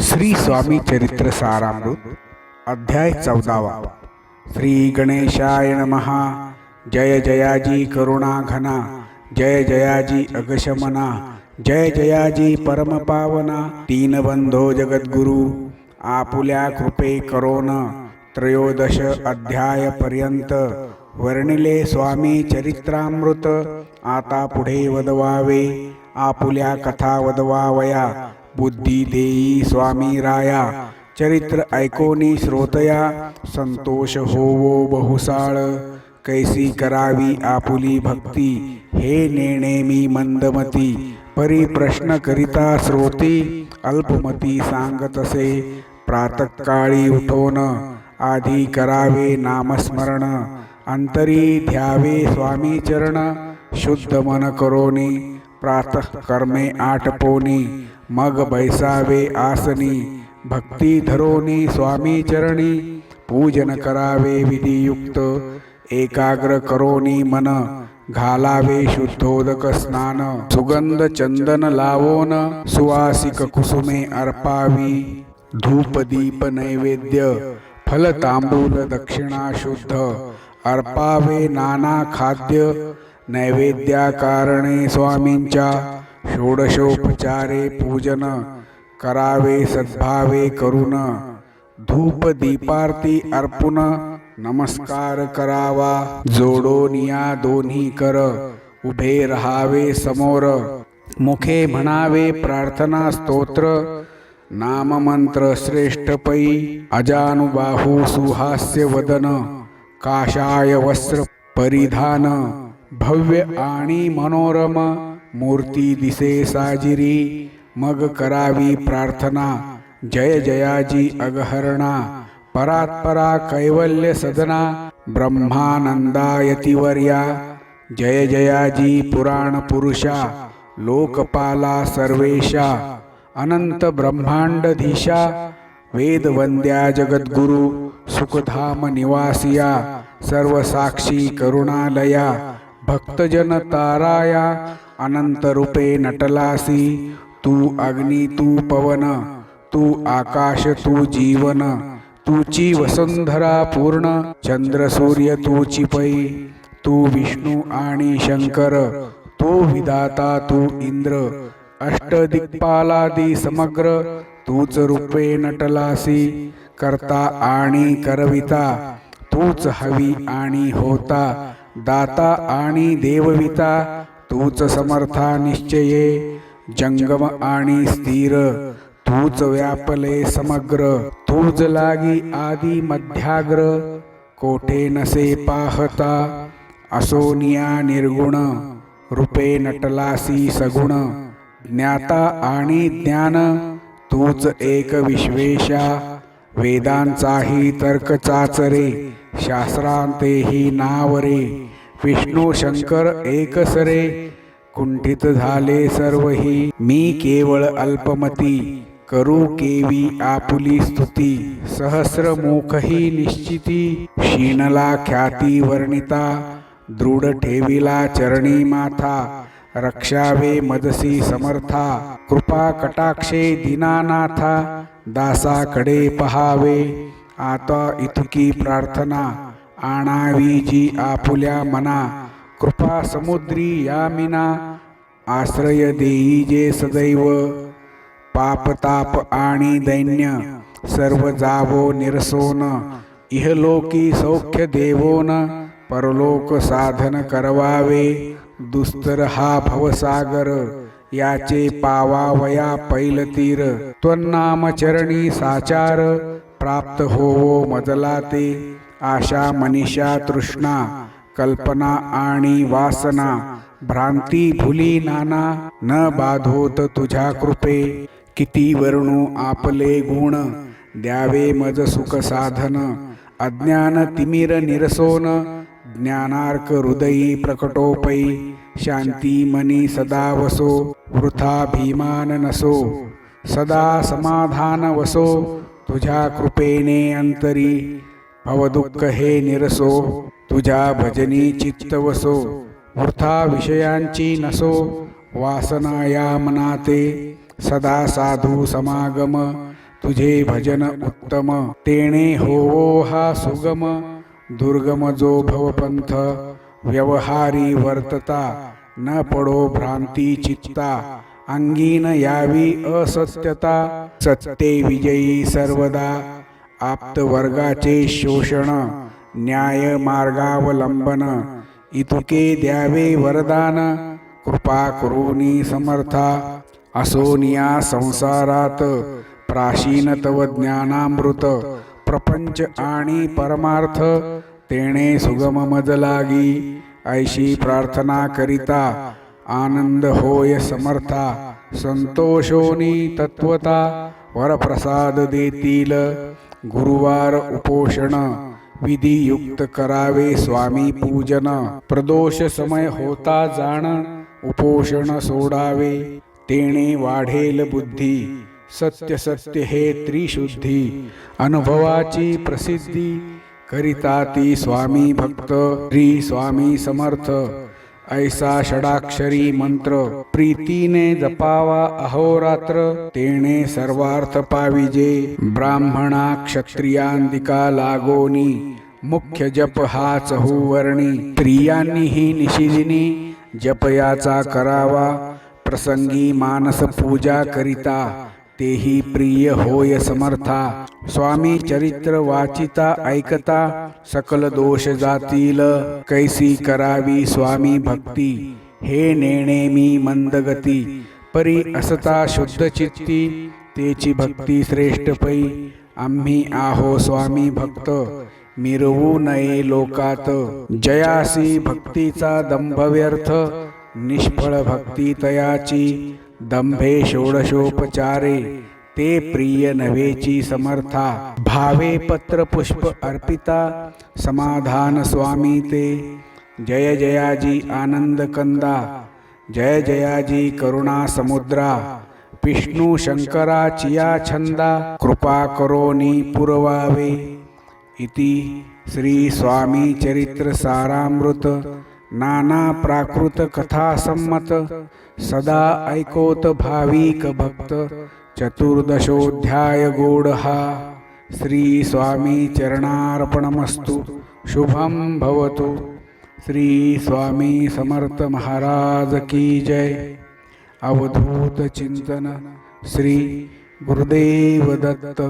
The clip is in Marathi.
श्री स्वामी चरित्र सारामृत अध्याय चौदावा. श्री गणेशाय नमहा जय जयाजी करुणा घना जय जयाजी अगशमना. जय जयाजी परमपावना. तीन बंधो जगद्गुरु. आपुल्या कृपे करोन. त्रयोदश अध्याय पर्यंत. वर्णिले स्वामी चरित्रामृत. आता पुढे वदवावे. आपुल्या कथा वदवावया. बुद्धी देई स्वामी राया चरित्र ऐकोनी श्रोतया। संतोष होवो बहुसाळ। कैसी करावी आपुली भक्ती। हे नेणे मी मंदमती। परी प्रश्न करिता श्रोती। अल्पमती सांगतसे। प्रातकाळी उठोन। आधी करावे नामस्मरण। अंतरी ध्यावे स्वामी चरण शुद्ध मन करोनी। प्रातः कर्मे आटपोनी मग बैसावे आसनी भक्ती धरोनी स्वामी चरणी पूजन करावे विधियुक्त एकाग्र करोनी मन घालावे शुद्धोदक स्नान सुगंध चंदन लावोन सुवासिक कुसुमे अर्पावी धूप दीप नैवेद्य फल तांबूल दक्षिणा शुद्ध अर्पावे नाना खाद्य नैवेद्याकारणे स्वामींच्या षोडशोपचारे पूजन करावे सद्भावे करून धूप दीपार्ती अर्पुन नमस्कार करावा जोडोनिया दोन्ही कर उभे रहावे समोर. मुखे म्हणावे प्रार्थना स्तोत्र नाममंत्र श्रेष्ठ पै अजानुबाहू सुहास्य वदन काशाय वस्त्र परिधान. भव्य आणि मनोरम मूर्ती दिसे साजिरी. मग करावी प्रार्थना. जय जयाजी अगहरणा. परात्परा कैवल्य सदना. ब्रह्मानंदायतिवर्या जय जयाजी पुराण पुरुषा. लोकपाला सर्वेशा. अनंत ब्रह्मांडधीशा वेदवंद्या जगद्गुरु. सुखधाम निवासिया. सर्व साक्षी करुणालया. भक्तजन ताराया अनंत रूपे नटलासी। तू अग्नी तू पवन तू आकाश तू जीवन। तूची वसुंधरा पूर्ण चंद्र सूर्य तूची पै तू विष्णू आणि शंकर तू विधाता तू इंद्र। अष्टदिक्पालादी समग्र तूच रूपे नटलासी। करता आणि करविता तूच हवी आणि होता। दाता आणि देवविता तूच समर्था निश्चये जंगम आणि स्थिर तूच व्यापले समग्र तूच लागी आदि मध्याग्र कोठे नसे पाहता असोनिया निर्गुण रूपे नटलासी सगुण ज्ञाता आणि ज्ञान तूच एक विश्वेशा वेदांचाही तर्क चाचरे शास्त्रांतेही नावरे. विष्णू शंकर एकसरे कुंठित झाले सर्वही. मी केवळ अल्पमती करू केवी आपुली स्तुती. सहस्रमुखही निश्चिती शीनला ख्याती वर्णिता. दृढ ठेविला चरणी माथा. रक्षावे मदसी समर्था. कृपा कटाक्षे दिनानाथा. दासाकडे पहावे. आता इतकी प्रार्थना. आणावी जी आपुल्या मना. कृपा समुद्री यामिना आश्रय देई जे सदैव. पापताप आणि दैन्य. सर्व जावो निरसोन. इहलोकी सौख्य देवोन. परलोक साधन करवावे. दुस्तर हा भवसागर. याचे पावावया पैलतीर त्वन्नामचरणी साचार. प्राप्त होवो मजला ते. आशा मनीषा तृष्णा. कल्पना आणि वासना. भ्रांती भुली नाना. न बाधोत तुझ्या कृपे. किती वर्णू आपले गुण. द्यावे मज सुख साधन. अज्ञान तिमिर निरसोन. ज्ञानार्क हृदयी प्रकटोपै शांती मनी सदा वसो वृथा भीमान नसो सदा समाधान वसो तुझ्या कृपेने अंतरी भवदुःख हे निरसो तुझ्या भजनी चित्त वसो वृथा विषयांची नसो वासना या मनाते सदा साधू समागम तुझे भजन उत्तम तेणे होवो हा सुगम दुर्गमजो भवपंथ व्यवहारी वर्तता न पडो भ्रांती चित्ता अंगीन यावी असत्यता सत्ते विजयी सर्वदा आप्त वर्गाचे शोषण न्याय मार्गावलंबन इतुके द्यावे वरदान कृपा करुणी समर्था असोनिया संसारात प्राचीन तव ज्ञानामृत प्रपंच आणि परमार्थ तेणे सुगम मज लागी. ऐशी प्रार्थना करिता आनंद होय समर्था. संतोषोनी तत्वता वरप्रसाद देतील. गुरुवार उपोषण विधियुक्त करावे स्वामी पूजन. प्रदोष समय होता जाण उपोषण सोडावे. तेणे वाढेल बुद्धी. सत्य सत्य हे त्रिशुद्धी. अनुभवाची प्रसिद्धी करिता ती स्वामी भक्त श्री स्वामी समर्थ. ऐसा षडाक्षरी मंत्र प्रीतीने जपावा अहोरात्र तेणे सर्वार्थ पाविजे ब्राह्मणा क्षत्रियांदिका लागोनी मुख्य जप हा चहुवर्णी. स्त्रियांनीही निशिजिनी जपयाचा करावा. प्रसंगी मानस पूजा करिता. तेही प्रिय होय समर्था. स्वामी चरित्र वाचिता ऐकता. सकल दोष जातील. कैसी करावी स्वामी भक्ती? हे नेणे मी मंदगती. परी असता शुद्ध चित्ती. तेची भक्ती श्रेष्ठ पै. आम्ही आहो स्वामी भक्त. मिरवू नये लोकात. जयासी भक्तीचा दंभ व्यर्थ निष्फळ भक्ती तयाची. दंभे षोडशोपचारे ते प्रिय नवेची समर्था। भावे पत्र पुष्प अर्पिता समाधान स्वामी ते। जय जयाजी आनंद कंदा जय जयाजी करुणा समुद्रा। विष्णू शंकरा चिया छंदा कृपा करोनी पुरवावे। इति श्री स्वामी चरित्र सारामृत। नाना प्राकृत कथा संमत सदा ऐकोत भाविक भक्त चतुर्दशोध्याय गोड हा श्री स्वामी चरणार्पणमस्तु। शुभम भवतु। श्री स्वामी समर्थ महाराज की जय। अवधूत चिंतन। श्री गुरुदेव दत्त।